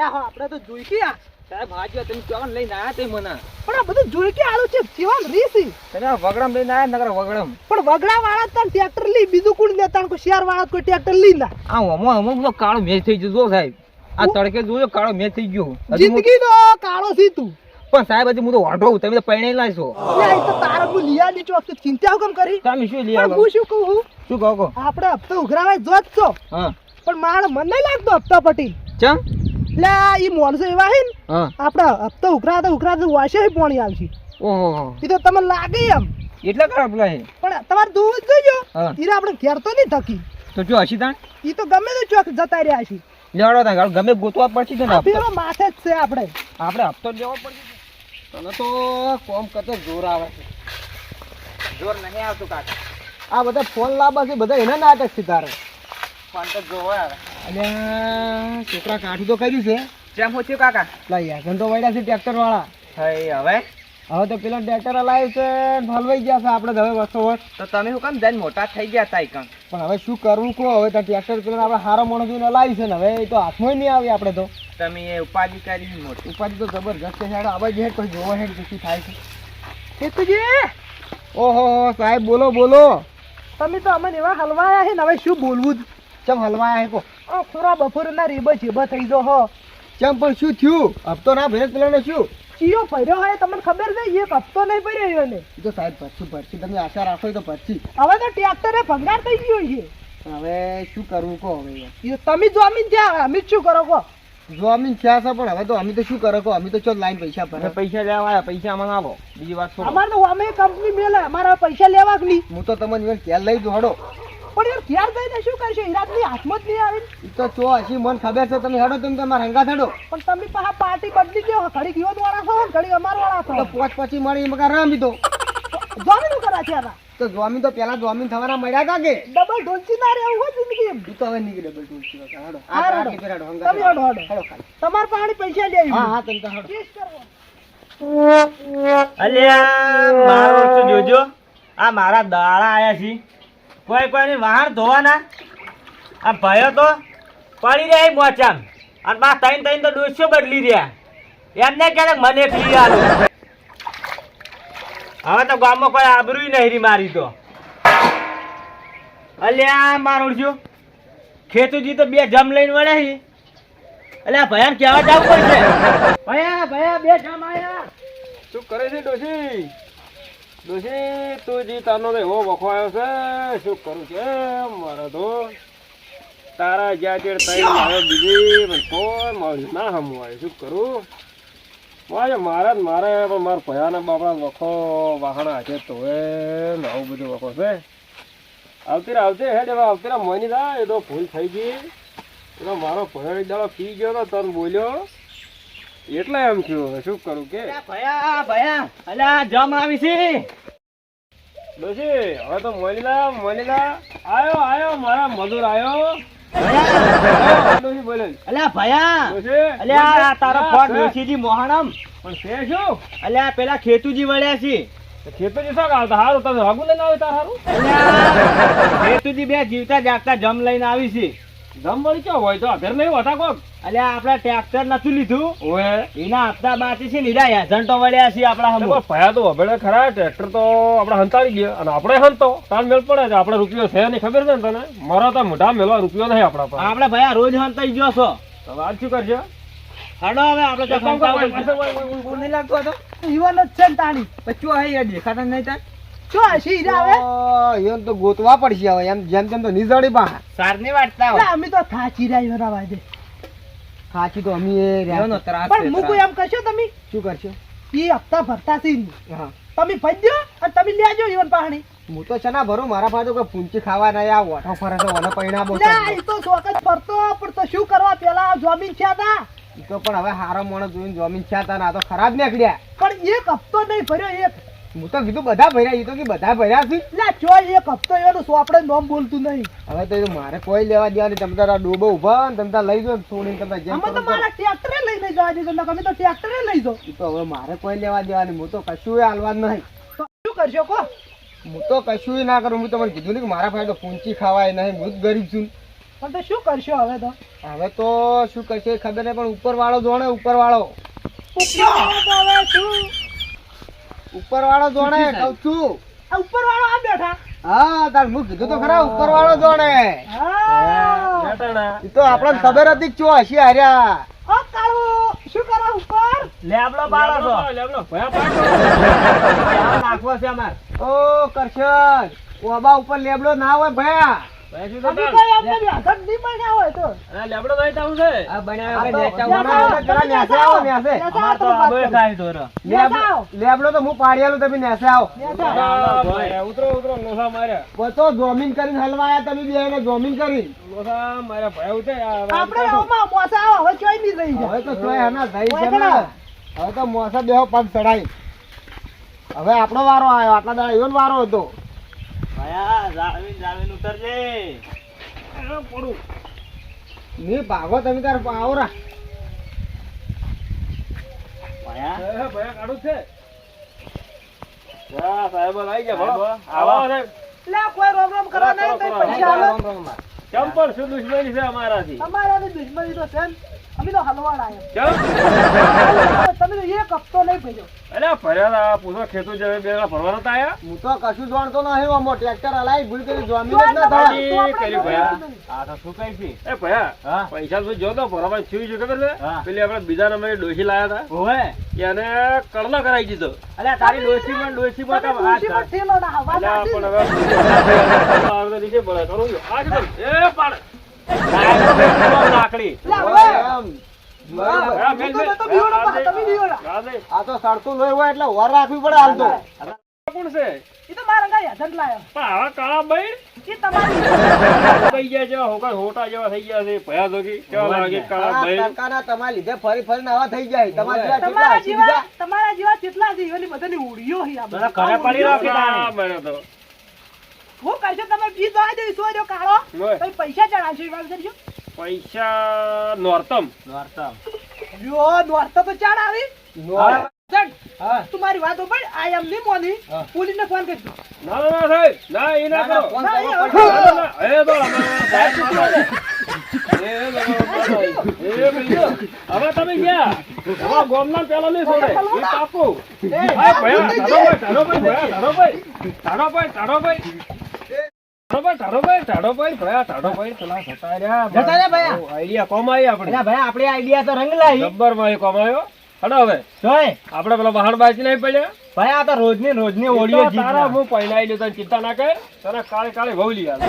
આયા હો આપણે તો જોઈ કે આ સાહેબ હાજો તમે ચોકન લઈને આયા તે મને. પણ આ બધું જોઈ કે આલું છે જીવન રીસી. તમે વગડમ લઈને આયા નગર વગડમ. પણ વગડા વાળા તને ટ્રેક્ટર લઈ બીજું કોણ લેતા કોઈ શેર વાળા કોઈ ટ્રેક્ટર લઈ ના આ હમો હમો કાળો મેચ થઈ ગયો સાહેબ. આ તડકે જોયો કાળો મેચ થઈ ગયો. જિંદગી નો કાળો સી તું. પણ સાહેબ હજી હું તો વાંઢો તમે તો પૈણે લાવશો તો તારા હું લીયા ની ચોક ચિંતા કેમ કરી? તમે શું હું શું કહું શું કહો આપણે હપ્તો ઉઘરાવાય જોત છો. હા. પણ મારો મન નહીં લાગતો હપ્તા પટી. ચમ? એટલે ઈ માણસો એવા હે ને હા. આપણે હપ્તો ઉઘરાતા ઉઘરાતા વાસે પોણી આવશે ઓહો એ તો તમને લાગે એમ. એટલે ખરાબ લાગે પણ તમારે દૂધ જોજો તીરા આપણે ઘેર તો નહીં થકી. તો જો હશી તાણ? ઈ તો ગમે તો ચોક જતા રહ્યા છે. લેવાડો તા ગમે ગોતવા પડશે ને આપણે. માથે જ છે આપણે. આપણે હપ્તો લેવો પડશે તને તો કોમ કરતો જોર આવે છે. જોર નહીં આવતું કાકા. આ બધા ફોન લાંબા છે બધા એના નાટક છે તારે ફોન તો જોવા આવે અને છોકરા કાઠું તો કર્યું છે. કેમ હું કાકા? લઈ યાર તો વળ્યા છે ટ્રેક્ટર વાળા હવે? હવે તો પેલા ટ્રેક્ટર લાવ્યું છે હલવાઈ ગયા છે આપણે હવે વસ્તુ વર્ષ તો તમે શું કામ જઈને મોટા થઈ ગયા તા કામ? પણ હવે શું કરવું કહો હવે તો ટ્રેક્ટર પેલા આપણે હારો માણસ જોઈને લાવી છે ને હવે એ તો હાથમાં નહીં આવે આપણે તો. તમે એ ઉપાધિ કરી મોટી. ઉપાધિ તો જબરજસ્ત છે હેડ આવા જે કોઈ જોવો હેડ કે થાય છે. કેતુજી! ઓહો સાહેબ બોલો બોલો. તમે તો અમને એવા હલવાયા છે ને હવે શું બોલવું જ? ચમ હલવાયા છે કો આ ખોરા બપોરના રીબે જેબા થઈ જો હો. ચમ પણ શું થયું? હપ્તો ના ભરે પેલા શું? ચિયો ભર્યો હોય તમને ખબર છે એક હપ્તો નહીં ભર્યો એને. જો સાહેબ ભરશું ભરશું તમે આશા રાખો તો ભરશી હવે તો ટ્રેક્ટરે ભંગાર થઈ ગયો છે. હવે શું કરવું કહો હવે તમે જોમીન ત્યાં અમે શું કરો કહો? જોમીન થયા છે પણ હવે તો અમે તો શું કરો કહો? અમે તો ચો લાઈન પૈસા ભરે. પૈસા લેવા આવ્યા પૈસા અમને આવો બીજી વાત અમારે તો અમે કંપની મેલે અમારા પૈસા લેવા નહીં. હું તો તમને ખ્યાલ લઈ દોડો પણ યાર ક્યાર જઈને શું કરશો? ઈરાદની હાથમાં જ નહીં આવે તો ચો હજી મને ખબર છે તમે હેડો તમે તમારા હંગા થડો પણ તમે પાછા પાર્ટી બદલી ગયો ઘડી ગયો વાળા છો ઘડી અમાર વાળા છો. પોચ પછી મળી મગા રમી દો જોમીન કરા છે તો જોમીન તો પેલા જોમીન થવાના મળ્યા કા કે? ડબલ ઢોલચી ના રે હોય જિંદગી તો હવે નીકળે ડબલ ઢોલચી હેડો. આ હેડો. તમે હેડો હેડો. હેડો તમાર પાણી પૈસા લે હા હા તમે તો હેડો. અલ્યા મારો જોજો? આ મારા દાડા આયા છે. કોઈ કોઈની વાહણ ધોવાના? આ ભયો તો પડી રહ્યા મોચામ અને બા તૈન તૈન તો ડોસ્યો બદલી રહ્યા. એમને ક્યારેક મને પી આલું. હવે તો ગામમાં કોઈ આબરૂ નહીં રી મારી તો. અલ્યા મારું છું ખેતુજી તો બે જમ લઈને વળે અલ્યા, ભયાન કહેવા જવું પડશે. ભયા ભયા, બે જમ આયા. શું કરે છે ડોશી ડોશી તું જી તારનો તો એવો વખો આવ્યો છે શું કરું છે? મારે તો તારા જ્યાં ત્યાં તઈ આવ્યો બીજી પણ કોઈ મળ્યું ના હમું આવ્યું શું કરું? મારે મારા જ મારે પણ મારા ભયાના બાપડા વખો વાહણા હાથે તો એ આવું બધું વખો છે. આવતી આવતી હેડ હવે આવતી મોની દા એ તો ભૂલ થઈ ગઈ. એ મારો ભયો એક દાડો પી ગયો તો તને બોલ્યો. એટલે એમ થયું હવે શું કરું કે? ભયા ભયા અલ્યા જમ આવી છે. ડોશી હવે તો મોલીલા મોલીલા આયો આયો મારા મજૂર આયો. અલ્યા ભયા અલ્યા તારો ફોન ડોશીજી મોહણમ પણ છે શું? અલ્યા પેલા ખેતુજી વળ્યા છે. ખેતર શું આવતા હારું તમે હગું લઈને આવે તાર હારું. ખેતુજી બે જીવતા જાગતા જમ લઈને આવી છે. જમ વળી ક્યાં હોય તો અભેર નહીં હોતા કોક અલ્યા આપડા ટ્રેક્ટર નતું લીધું ઓએ એના હપ્તા બાકી છે નીરા એજન્ટો વળ્યા છે આપડા હમો ભયા તો વભેડે ખરા ટ્રેક્ટર તો આપણે હંતાડી ગયા અને આપણે હંતો તાર મેળ પડે છે આપણે રૂપિયો છે નહીં ખબર છે ને તને મારો તો મોઢા મેળવા રૂપિયો નહીં આપણા પર આપડે ભયા રોજ હંતાઈ ગયો છો તો વાત શું કરશે હડો હવે આપડે તો. નહીં લાગતો હતો ઈવન જ છે ને તાણી પછી દેખાતા નહીં તાર શું હશે ઈરા હવે તો ગોતવા પડશે હવે. એમ જેમ તેમ તો નિઝાડી બા સારની વાટતા હોય. અમે તો થાચી રહ્યા ઈવન વાજે સાચી તો અમે એ રહ્યા ત્રાસ પણ છે, મૂકું ત્રાસ. એમ કરશો તમે? શું કરશો? ઈ હપ્તા ભરતા છે હા. તમે ભજ્યો અને તમે લેજો ઈવન પાણી હું તો છે ના મારા પાસે કોઈ પૂંચી ખાવા નહીં આ ઓઠો ફરે ઓને પરિણામો. તો ફરતો પણ તો શું કરવા? પેલા જમીન છે તા. ઈ તો પણ હવે હારો માણસ જોઈને જમીન છે તા ના તો ખરાબ નીકળ્યા. પણ એક હપ્તો નહીં ભર્યો એક. હું તો કીધું બધા ભર્યા એ તો કે બધા ભર્યા છે. ના ચો એક હપ્તો એનું આપણે નોમ બોલતું નહીં? હવે તો મારે કોઈ લેવા દેવાની તમે તારા ડોબો ઊભા ને તમે તાર લઈ જો ને છોડીને તમે જેમ અમે તો મારા ટ્રેક્ટરે લઈને જવા દીધો નકર અમે તો ટ્રેક્ટરે લઈ જો તો હવે મારે કોઈ લેવા દેવાની હું તો કશું હાલવા નહીં. તો શું કરશો કો હું તો કશું ના કરું હું તમને કીધું ને કે મારા ભાઈ તો પૂંચી ખાવાય નહીં હું જ ગરીબ છું. પણ તો શું કરશો હવે તો? હવે તો શું કરશે ખબર નહીં પણ ઉપર વાળો જોણે ઉપર વાળો ઉપર તો હવે શું? ઉપર વાળો જોણે કઉ છું. ઉપર વાળો આ બેઠા. હા તાર હું કીધું તો ખરા ઉપર વાળો જોણે એ તો આપણને ખબર હતી કે ચો હસી હાર્યા. ઓ કાળુ શું કરો ઉપર? લેબડો પાડો છો. લેબડો, ભયા પાડો. નાખવો છે અમાર ઓ કરશન ઓબા ઉપર લેબડો ના હોય ભયા. તો. લેબડો તો તો તો તો. તો હું પાડ્યાલું તમે નેચે આવો. બસો જોમીન કરીને હલવાયા તમે બે જોમીન કરી ઉતરે આ હવે તો હવે તો મોસા બેહો પગ ચડાય હવે આપણો વારો આવ્યો આટલા દાડા એવો વારો હતો. ભયા, જાળવીને જાળવીને ઉતરજે. ની ભાગો તમે તાર આવરા ભયા, ભયા, ભયા કાઢું છે. આવી સાહેબો, આવો. લે કોઈ રોમ રોમ કરવા નહીં તો કરો, કરો. પૈસા આલો. કેમ પણ શું દુશ્મની છે અમારાથી? અમારાથી દુશ્મની તો છે. અમે તો હલવાડ આયા. તમે તો એક હપ્તો નહીં ભર્યો. અલ્યા ભર્યા તા, પૂછો ખેતું જવે બે જણા ભરવા આયા હું તો કશું જાણતો નહીં આમાં ટ્રેક્ટર હલાઈ ભૂલ કરી જોમીન જ ના તમારે- થાય તો આપણે કર્યું ભયા. આ તો શું કઈ છે? એ ભયા હા. પૈસા તો જો તો ભરવા થયું છે ખબર છે પેલી આપણે બીજા નંબરે ડોશી લાયા. હતા એને કડલો કરાવી દીધો અલ્યા તારી ડોશીમાં પણ ઠેલો ના હવા અલ્યા પણ ને. હવે આ તો નીચે પડે કરું આ શું એ પાડ લાકડી. આ તો સડતું લોહી હોય એટલે વર રાખવી પડે હાલ તો. કોણ છે? ઈ તો મારા ગાય હજન લાયો. પણ આવા કાળા બૈર? ઈ તમારી થઈ ગયા જેવા હોકા હોટા જેવા થઈ ગયા છે ભયા જોગી. કેવા લાગે કાળા બૈર? ટકાના તમારા લીધે ફરી ફરીને આવા થઈ જાય. તમારા જેવા તમારા જેવા તમારા જેવા કેટલા છે? એની બધાની ઉડીઓ હી આ તો ઘરે પડી રાખી આ બૈરો તો હું કરશો તમે બી દવા દઈ કાળો. પૈસા કરજો પૈસા નોર્તમ. નોર્તમ. યો નોર્તમ તો ચાડ આવી. તું મારી વાતો પણ આ એમ નહીં મોની હા. પોલીસને ફોન કરજો. ના ના ના સાહેબ. ના એ ના ના, ના, કરો. ફોન કરો, એ. ના, ના, તો. હવે તમે ગયા હવે ગોમના પેલા નહીં છોડે. એ પાકું. હા, ભયા, ધારો ભાઈ, ભાઈ, ભાઈ, ભાઈ, ભાઈ. ભાઈ, ભાઈ, પેલા બહાર બાજી નહીં પડ્યા. ભાઈ આ તો રોજની રોજની રોજ ઓડિયો તો તારા હું પહેલા ચિંતા ના કરે. તને કાળે કાળે વહુ લઈ આવે